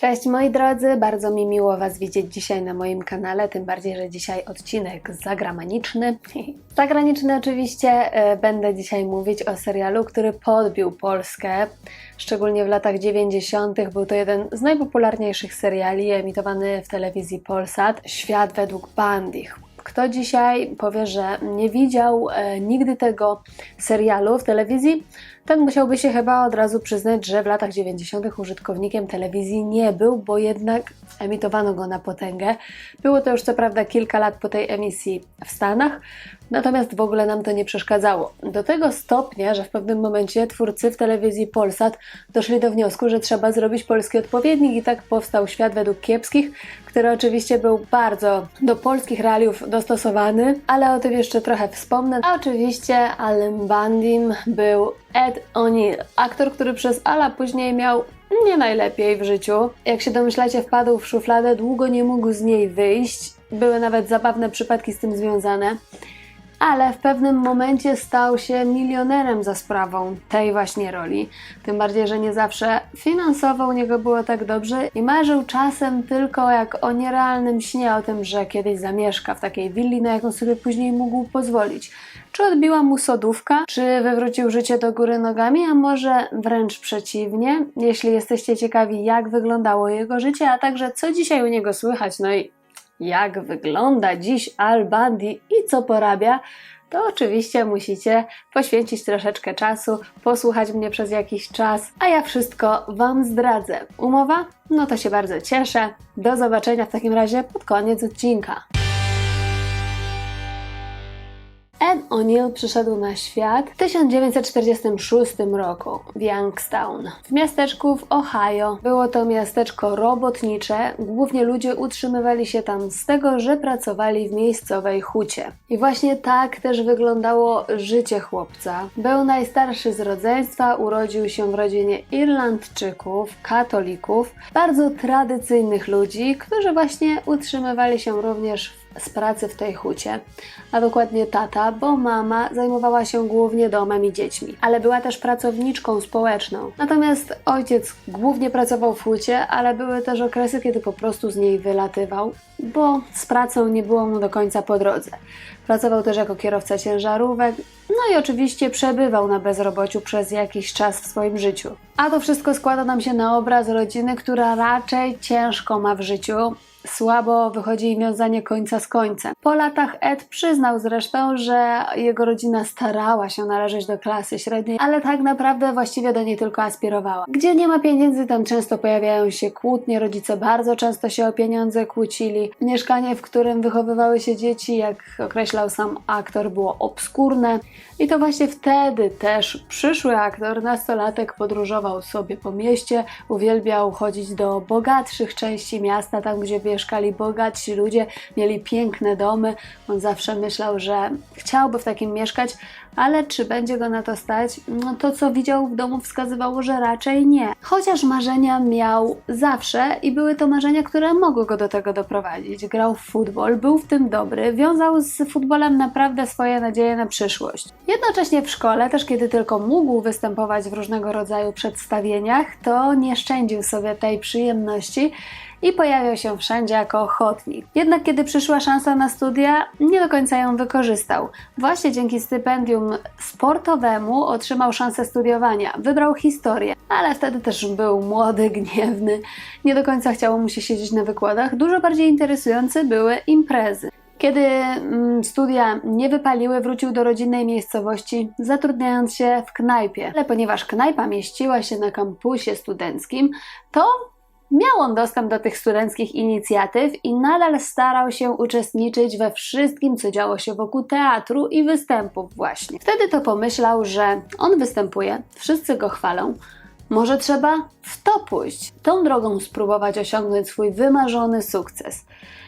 Cześć moi drodzy, bardzo mi miło Was widzieć dzisiaj na moim kanale, tym bardziej, że dzisiaj odcinek zagraniczny. Zagraniczny oczywiście, e, będę dzisiaj mówić o serialu, który podbił Polskę, szczególnie w latach 90. Był to jeden z najpopularniejszych seriali emitowany w telewizji Polsat, Świat według Bandich. Kto dzisiaj powie, że nie widział e, nigdy tego serialu w telewizji, ten musiałby się chyba od razu przyznać, że w latach 90. użytkownikiem telewizji nie był, bo jednak emitowano go na potęgę. Było to już co prawda kilka lat po tej emisji w Stanach, natomiast w ogóle nam to nie przeszkadzało. Do tego stopnia, że w pewnym momencie twórcy w telewizji Polsat doszli do wniosku, że trzeba zrobić polski odpowiednik i tak powstał Świat według kiepskich, który oczywiście był bardzo do polskich realiów dostosowany, ale o tym jeszcze trochę wspomnę. A oczywiście Alem Bandim był Ed O'Neill, aktor, który przez Ala później miał nie najlepiej w życiu. Jak się domyślacie, wpadł w szufladę, długo nie mógł z niej wyjść. Były nawet zabawne przypadki z tym związane. Ale w pewnym momencie stał się milionerem za sprawą tej właśnie roli. Tym bardziej, że nie zawsze finansowo u niego było tak dobrze i marzył czasem tylko jak o nierealnym śnie o tym, że kiedyś zamieszka w takiej willi, na jaką sobie później mógł pozwolić. Czy odbiła mu sodówka, czy wywrócił życie do góry nogami, a może wręcz przeciwnie? Jeśli jesteście ciekawi, jak wyglądało jego życie, a także co dzisiaj u niego słychać, no i jak wygląda dziś Al Bundy i co porabia, to oczywiście musicie poświęcić troszeczkę czasu, posłuchać mnie przez jakiś czas, a ja wszystko Wam zdradzę. Umowa? No to się bardzo cieszę. Do zobaczenia w takim razie pod koniec odcinka. Ed O'Neill przyszedł na świat w 1946 roku w Youngstown, w miasteczku w Ohio. Było to miasteczko robotnicze, głównie ludzie utrzymywali się tam z tego, że pracowali w miejscowej hucie. I właśnie tak też wyglądało życie chłopca. Był najstarszy z rodzeństwa, urodził się w rodzinie Irlandczyków, katolików, bardzo tradycyjnych ludzi, którzy właśnie utrzymywali się również z pracy w tej hucie, a dokładnie tata, bo mama zajmowała się głównie domem i dziećmi, ale była też pracowniczką społeczną. Natomiast ojciec głównie pracował w hucie, ale były też okresy, kiedy po prostu z niej wylatywał, bo z pracą nie było mu do końca po drodze. Pracował też jako kierowca ciężarówek, no i oczywiście przebywał na bezrobociu przez jakiś czas w swoim życiu. A to wszystko składa nam się na obraz rodziny, która raczej ciężko ma w życiu, słabo wychodzi wiązanie końca z końcem. Po latach Ed przyznał zresztą, że jego rodzina starała się należeć do klasy średniej, ale tak naprawdę właściwie do niej tylko aspirowała. Gdzie nie ma pieniędzy, tam często pojawiają się kłótnie, rodzice bardzo często się o pieniądze kłócili. Mieszkanie, w którym wychowywały się dzieci, jak określał sam aktor, było obskurne. I to właśnie wtedy też przyszły aktor, nastolatek, podróżował sobie po mieście, uwielbiał chodzić do bogatszych części miasta, tam gdzie mieszkali bogatsi ludzie, mieli piękne domy. On zawsze myślał, że chciałby w takim mieszkać, ale czy będzie go na to stać? No to, co widział w domu, wskazywało, że raczej nie. Chociaż marzenia miał zawsze i były to marzenia, które mogły go do tego doprowadzić. Grał w futbol, był w tym dobry, wiązał z futbolem naprawdę swoje nadzieje na przyszłość. Jednocześnie w szkole, też kiedy tylko mógł występować w różnego rodzaju przedstawieniach, to nie szczędził sobie tej przyjemności i pojawiał się wszędzie jako ochotnik. Jednak kiedy przyszła szansa na studia, nie do końca ją wykorzystał. Właśnie dzięki stypendium sportowemu otrzymał szansę studiowania. Wybrał historię, ale wtedy też był młody, gniewny. Nie do końca chciało mu się siedzieć na wykładach. Dużo bardziej interesujące były imprezy. Kiedy mm, studia nie wypaliły, wrócił do rodzinnej miejscowości, zatrudniając się w knajpie. Ale ponieważ knajpa mieściła się na kampusie studenckim, to Miał on dostęp do tych studenckich inicjatyw i nadal starał się uczestniczyć we wszystkim, co działo się wokół teatru i występów właśnie. Wtedy to pomyślał, że on występuje, wszyscy go chwalą, może trzeba w to pójść, tą drogą spróbować osiągnąć swój wymarzony sukces.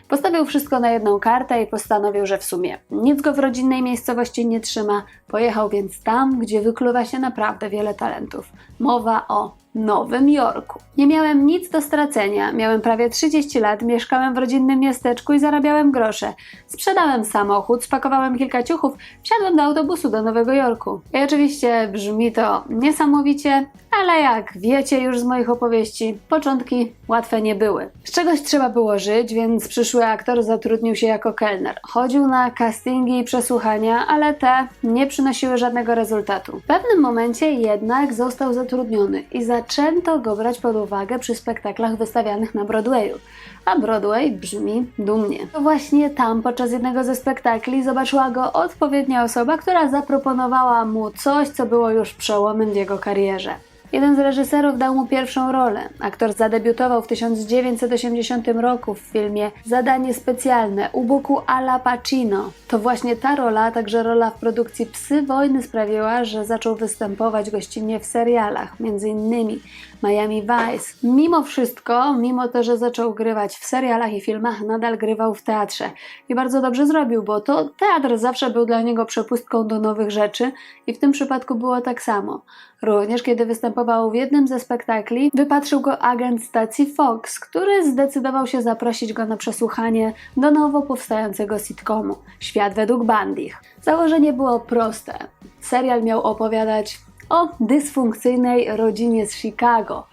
Postawił wszystko na jedną kartę i postanowił, że w sumie nic go w rodzinnej miejscowości nie trzyma. Pojechał więc tam, gdzie wykluwa się naprawdę wiele talentów. Mowa o Nowym Jorku. Nie miałem nic do stracenia. Miałem prawie 30 lat, mieszkałem w rodzinnym miasteczku i zarabiałem grosze. Sprzedałem samochód, spakowałem kilka ciuchów, wsiadłem do autobusu do Nowego Jorku. I oczywiście brzmi to niesamowicie, Ale jak wiecie już z moich opowieści, początki łatwe nie były. Z czegoś trzeba było żyć, więc przyszły aktor zatrudnił się jako kelner. Chodził na castingi i przesłuchania, ale te nie przynosiły żadnego rezultatu. W pewnym momencie jednak został zatrudniony i zaczęto go brać pod uwagę przy spektaklach wystawianych na Broadwayu. A Broadway brzmi dumnie. To właśnie tam podczas jednego ze spektakli zobaczyła go odpowiednia osoba, która zaproponowała mu coś, co było już przełomem w jego karierze. Jeden z reżyserów dał mu pierwszą rolę. Aktor zadebiutował w 1980 roku w filmie Zadanie specjalne u boku Ala Pacino. To właśnie ta rola, a także rola w produkcji Psy Wojny sprawiła, że zaczął występować gościnnie w serialach, m.in. Miami Vice. Mimo wszystko, mimo to, że zaczął grywać w serialach i filmach, nadal grywał w teatrze. I bardzo dobrze zrobił, bo to teatr zawsze był dla niego przepustką do nowych rzeczy i w tym przypadku było tak samo. Również kiedy występował w jednym ze spektakli, wypatrzył go agent stacji Fox, który zdecydował się zaprosić go na przesłuchanie do nowo powstającego sitcomu Świat według Bandich. Założenie było proste. Serial miał opowiadać o dysfunkcyjnej rodzinie z Chicago.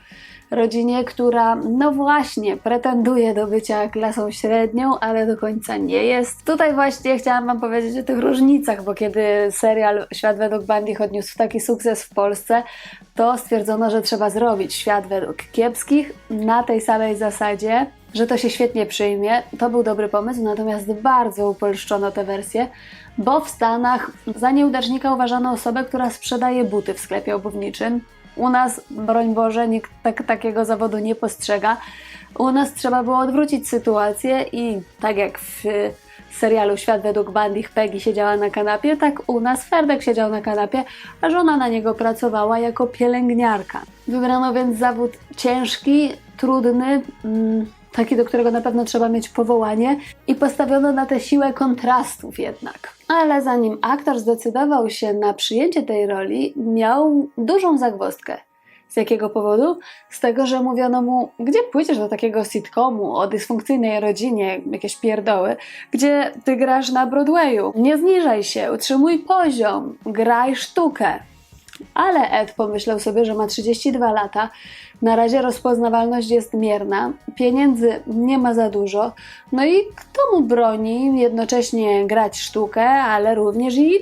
Rodzinie, która, no właśnie, pretenduje do bycia klasą średnią, ale do końca nie jest. Tutaj właśnie chciałam Wam powiedzieć o tych różnicach, bo kiedy serial Świat według Bandich odniósł taki sukces w Polsce, to stwierdzono, że trzeba zrobić Świat według kiepskich na tej samej zasadzie, że to się świetnie przyjmie. To był dobry pomysł, natomiast bardzo upolszczono tę wersję, bo w Stanach za nieudacznika uważano osobę, która sprzedaje buty w sklepie obuwniczym. U nas, broń Boże, nikt tak, takiego zawodu nie postrzega. U nas trzeba było odwrócić sytuację i tak jak w serialu Świat według Bandich Peggy siedziała na kanapie, tak u nas Ferdek siedział na kanapie, a żona na niego pracowała jako pielęgniarka. Wybrano więc zawód ciężki, trudny, mm, taki, do którego na pewno trzeba mieć powołanie i postawiono na tę siłę kontrastów jednak. Ale zanim aktor zdecydował się na przyjęcie tej roli, miał dużą zagwozdkę. Z jakiego powodu? Z tego, że mówiono mu, gdzie pójdziesz do takiego sitcomu o dysfunkcyjnej rodzinie, jakieś pierdoły, gdzie ty grasz na Broadwayu. Nie zniżaj się, utrzymuj poziom, graj sztukę. Ale Ed pomyślał sobie, że ma 32 lata, na razie rozpoznawalność jest mierna, pieniędzy nie ma za dużo, no i kto mu broni jednocześnie grać sztukę, ale również i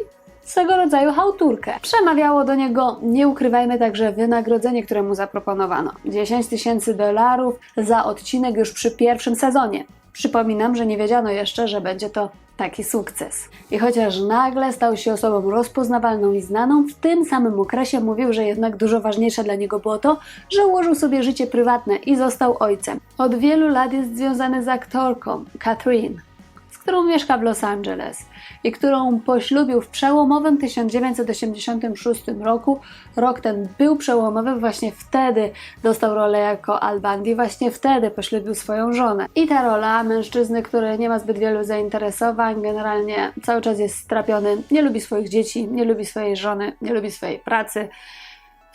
swego rodzaju hałturkę. Przemawiało do niego, nie ukrywajmy także, wynagrodzenie, które mu zaproponowano. 10 tysięcy dolarów za odcinek już przy pierwszym sezonie. Przypominam, że nie wiedziano jeszcze, że będzie to taki sukces. I chociaż nagle stał się osobą rozpoznawalną i znaną, w tym samym okresie mówił, że jednak dużo ważniejsze dla niego było to, że ułożył sobie życie prywatne i został ojcem. Od wielu lat jest związany z aktorką Catherine, którą mieszka w Los Angeles i którą poślubił w przełomowym 1986 roku. Rok ten był przełomowy, właśnie wtedy dostał rolę jako Al Bundy, właśnie wtedy poślubił swoją żonę. I ta rola mężczyzny, który nie ma zbyt wielu zainteresowań, generalnie cały czas jest strapiony, nie lubi swoich dzieci, nie lubi swojej żony, nie lubi swojej pracy.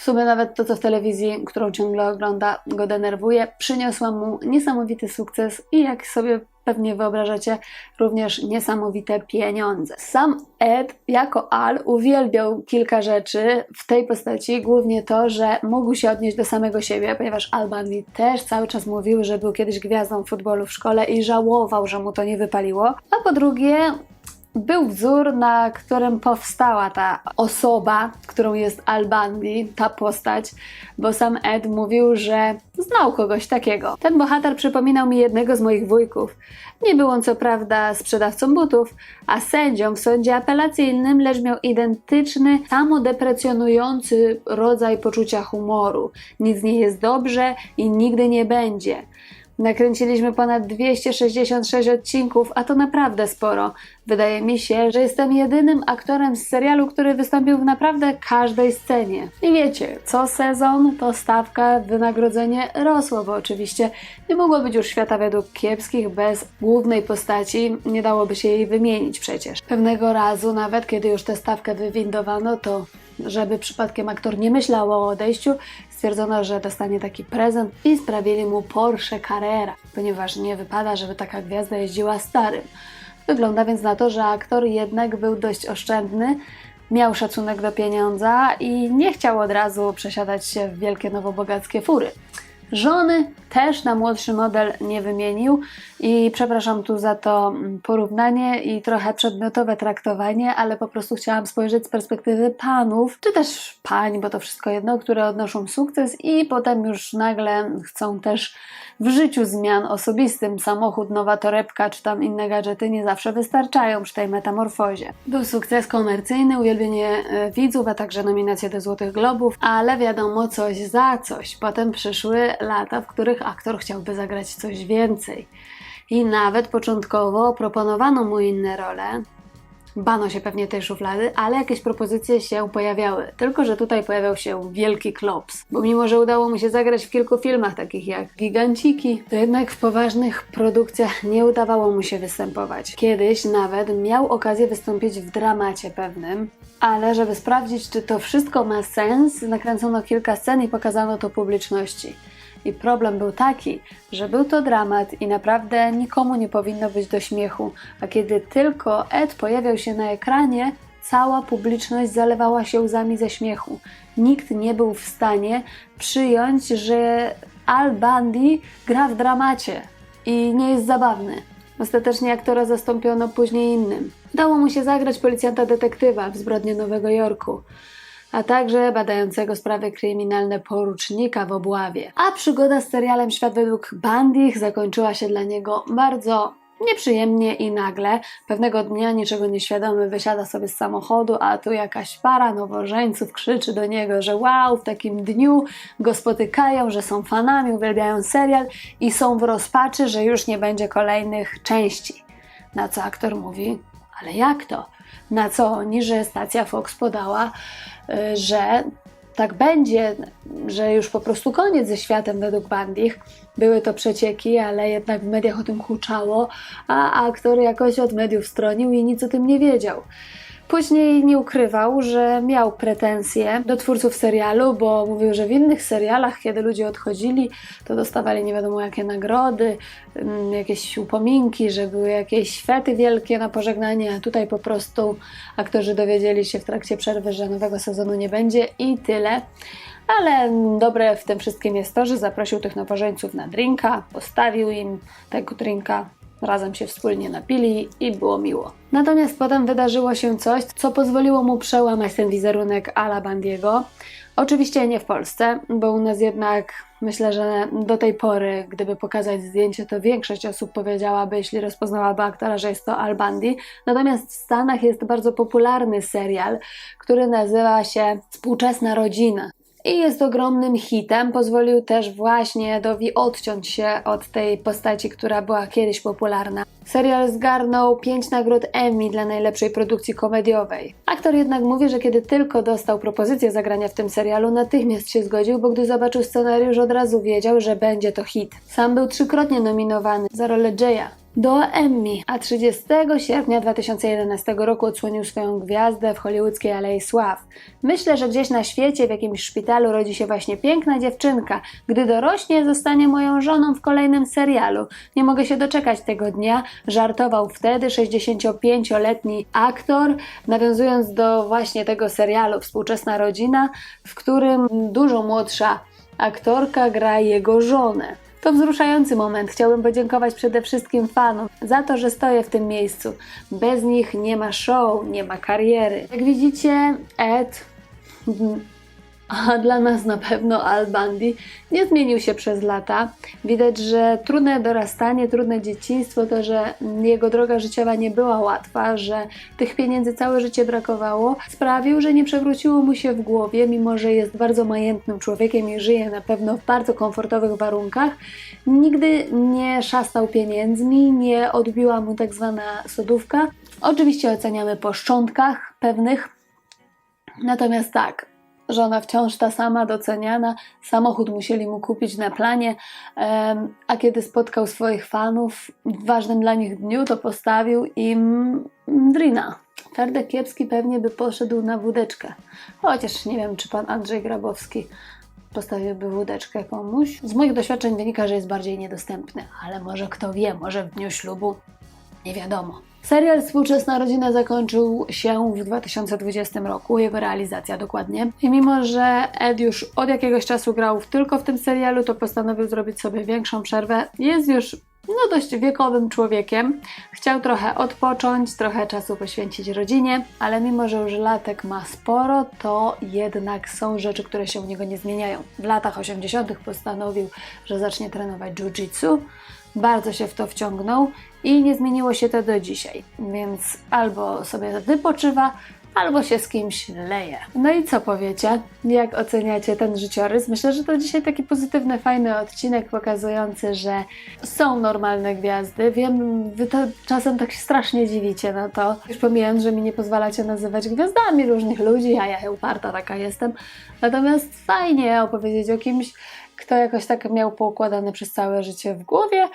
W sumie nawet to, co w telewizji, którą ciągle ogląda, go denerwuje, przyniosła mu niesamowity sukces i jak sobie pewnie wyobrażacie, również niesamowite pieniądze. Sam Ed jako Al uwielbiał kilka rzeczy w tej postaci, głównie to, że mógł się odnieść do samego siebie, ponieważ Al Bundy też cały czas mówił, że był kiedyś gwiazdą futbolu w szkole i żałował, że mu to nie wypaliło. A po drugie, był wzór, na którym powstała ta osoba, którą jest Al Bundy, ta postać, bo sam Ed mówił, że znał kogoś takiego. Ten bohater przypominał mi jednego z moich wujków. Nie był on co prawda sprzedawcą butów, a sędzią w sądzie apelacyjnym, lecz miał identyczny, samodeprecjonujący rodzaj poczucia humoru. Nic nie jest dobrze i nigdy nie będzie. Nakręciliśmy ponad 266 odcinków, a to naprawdę sporo. Wydaje mi się, że jestem jedynym aktorem z serialu, który wystąpił w naprawdę każdej scenie. I wiecie, co sezon to stawka, wynagrodzenie rosło, bo oczywiście nie mogło być już świata według kiepskich bez głównej postaci, nie dałoby się jej wymienić przecież. Pewnego razu, nawet kiedy już tę stawkę wywindowano, to żeby przypadkiem aktor nie myślał o odejściu, stwierdzono, że dostanie taki prezent i sprawili mu Porsche Carrera, ponieważ nie wypada, żeby taka gwiazda jeździła starym. Wygląda więc na to, że aktor jednak był dość oszczędny, miał szacunek do pieniądza i nie chciał od razu przesiadać się w wielkie nowobogackie fury. Żony też na młodszy model nie wymienił i przepraszam tu za to mm, porównanie i trochę przedmiotowe traktowanie, ale po prostu chciałam spojrzeć z perspektywy panów, czy też pań, bo to wszystko jedno, które odnoszą sukces i potem już nagle chcą też w życiu zmian osobistym. Samochód, nowa torebka czy tam inne gadżety nie zawsze wystarczają przy tej metamorfozie. Był sukces komercyjny, uwielbienie e, widzów, a także nominacje do Złotych Globów, ale wiadomo coś za coś. Potem przyszły lata, w których aktor chciałby zagrać coś więcej. I nawet początkowo proponowano mu inne role, Bano się pewnie tej szuflady, ale jakieś propozycje się pojawiały. Tylko, że tutaj pojawiał się wielki klops. Bo mimo, że udało mu się zagrać w kilku filmach, takich jak Giganciki, to jednak w poważnych produkcjach nie udawało mu się występować. Kiedyś nawet miał okazję wystąpić w dramacie pewnym, ale żeby sprawdzić, czy to wszystko ma sens, nakręcono kilka scen i pokazano to publiczności. I problem był taki, że był to dramat i naprawdę nikomu nie powinno być do śmiechu, a kiedy tylko Ed pojawiał się na ekranie, cała publiczność zalewała się łzami ze śmiechu. Nikt nie był w stanie przyjąć, że Al Bundy gra w dramacie i nie jest zabawny. Ostatecznie aktora zastąpiono później innym. Dało mu się zagrać policjanta detektywa w zbrodni Nowego Jorku a także badającego sprawy kryminalne porucznika w obławie. A przygoda z serialem Świat według Bandich zakończyła się dla niego bardzo nieprzyjemnie i nagle. Pewnego dnia niczego nieświadomy wysiada sobie z samochodu, a tu jakaś para nowożeńców krzyczy do niego, że wow, w takim dniu go spotykają, że są fanami, uwielbiają serial i są w rozpaczy, że już nie będzie kolejnych części. Na co aktor mówi, ale jak to? Na co oni, że stacja Fox podała, y, że tak będzie, że już po prostu koniec ze światem według Bandich. Były to przecieki, ale jednak w mediach o tym huczało, a aktor jakoś od mediów stronił i nic o tym nie wiedział. Później nie ukrywał, że miał pretensje do twórców serialu, bo mówił, że w innych serialach, kiedy ludzie odchodzili, to dostawali nie wiadomo jakie nagrody, mm, jakieś upominki, że były jakieś fety wielkie na pożegnanie, a tutaj po prostu aktorzy dowiedzieli się w trakcie przerwy, że nowego sezonu nie będzie i tyle. Ale dobre w tym wszystkim jest to, że zaprosił tych nowożeńców na drinka, postawił im tego drinka, Razem się wspólnie napili i było miło. Natomiast potem wydarzyło się coś, co pozwoliło mu przełamać ten wizerunek Ala Bandiego. Oczywiście nie w Polsce, bo u nas jednak myślę, że do tej pory, gdyby pokazać zdjęcie, to większość osób powiedziałaby, jeśli rozpoznałaby aktora, że jest to Al. Natomiast w Stanach jest bardzo popularny serial, który nazywa się Współczesna Rodzina i jest ogromnym hitem. Pozwolił też właśnie Dowi odciąć się od tej postaci, która była kiedyś popularna. Serial zgarnął 5 nagród Emmy dla najlepszej produkcji komediowej. Aktor jednak mówi, że kiedy tylko dostał propozycję zagrania w tym serialu, natychmiast się zgodził, bo gdy zobaczył scenariusz, od razu wiedział, że będzie to hit. Sam był trzykrotnie nominowany za rolę Jaya do Emmy, a 30 sierpnia 2011 roku odsłonił swoją gwiazdę w hollywoodzkiej Alei Sław. Myślę, że gdzieś na świecie, w jakimś szpitalu rodzi się właśnie piękna dziewczynka. Gdy dorośnie, zostanie moją żoną w kolejnym serialu. Nie mogę się doczekać tego dnia, żartował wtedy 65-letni aktor, nawiązując do właśnie tego serialu Współczesna Rodzina, w którym dużo młodsza aktorka gra jego żonę. To wzruszający moment. Chciałbym podziękować przede wszystkim fanom za to, że stoję w tym miejscu. Bez nich nie ma show, nie ma kariery. Jak widzicie, Ed a dla nas na pewno Al Bundy nie zmienił się przez lata. Widać, że trudne dorastanie, trudne dzieciństwo, to, że jego droga życiowa nie była łatwa, że tych pieniędzy całe życie brakowało, sprawił, że nie przewróciło mu się w głowie, mimo że jest bardzo majętnym człowiekiem i żyje na pewno w bardzo komfortowych warunkach. Nigdy nie szastał pieniędzmi, nie odbiła mu tak zwana sodówka. Oczywiście oceniamy po szczątkach pewnych. Natomiast tak, żona wciąż ta sama, doceniana. Samochód musieli mu kupić na planie, a kiedy spotkał swoich fanów w ważnym dla nich dniu, to postawił im drina. Ferdek Kiepski pewnie by poszedł na wódeczkę. Chociaż nie wiem, czy pan Andrzej Grabowski postawiłby wódeczkę komuś. Z moich doświadczeń wynika, że jest bardziej niedostępny, ale może kto wie, może w dniu ślubu nie wiadomo. Serial Współczesna Rodzina zakończył się w 2020 roku, jego realizacja dokładnie. I mimo, że Ed już od jakiegoś czasu grał tylko w tym serialu, to postanowił zrobić sobie większą przerwę. Jest już no, dość wiekowym człowiekiem. Chciał trochę odpocząć, trochę czasu poświęcić rodzinie, ale mimo, że już latek ma sporo, to jednak są rzeczy, które się u niego nie zmieniają. W latach 80. postanowił, że zacznie trenować jiu-jitsu. Bardzo się w to wciągnął i nie zmieniło się to do dzisiaj. Więc albo sobie wypoczywa, albo się z kimś leje. No i co powiecie? Jak oceniacie ten życiorys? Myślę, że to dzisiaj taki pozytywny, fajny odcinek pokazujący, że są normalne gwiazdy. Wiem, wy to czasem tak się strasznie dziwicie na to. Już pomijając, że mi nie pozwalacie nazywać gwiazdami różnych ludzi, a ja uparta taka jestem. Natomiast fajnie opowiedzieć o kimś, kto jakoś tak miał poukładane przez całe życie w głowie,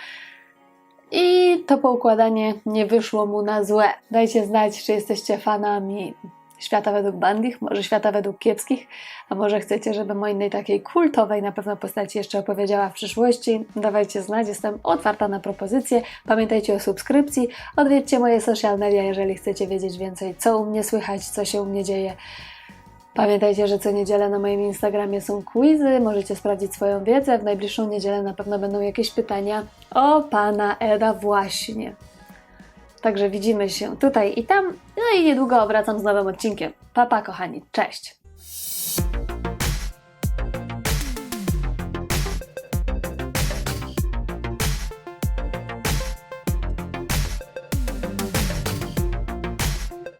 i to poukładanie nie wyszło mu na złe. Dajcie znać, czy jesteście fanami świata według bandich, może świata według kiepskich, a może chcecie, żebym o innej takiej kultowej na pewno postaci jeszcze opowiedziała w przyszłości. Dawajcie znać, jestem otwarta na propozycje. Pamiętajcie o subskrypcji, odwiedźcie moje social media, jeżeli chcecie wiedzieć więcej, co u mnie słychać, co się u mnie dzieje. Pamiętajcie, że co niedzielę na moim Instagramie są quizy, możecie sprawdzić swoją wiedzę. W najbliższą niedzielę na pewno będą jakieś pytania o pana Eda właśnie. Także widzimy się tutaj i tam, no i niedługo wracam z nowym odcinkiem. Papa, pa, kochani, cześć!